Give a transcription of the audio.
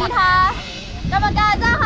นะะกรรมการเจ้าค่ะ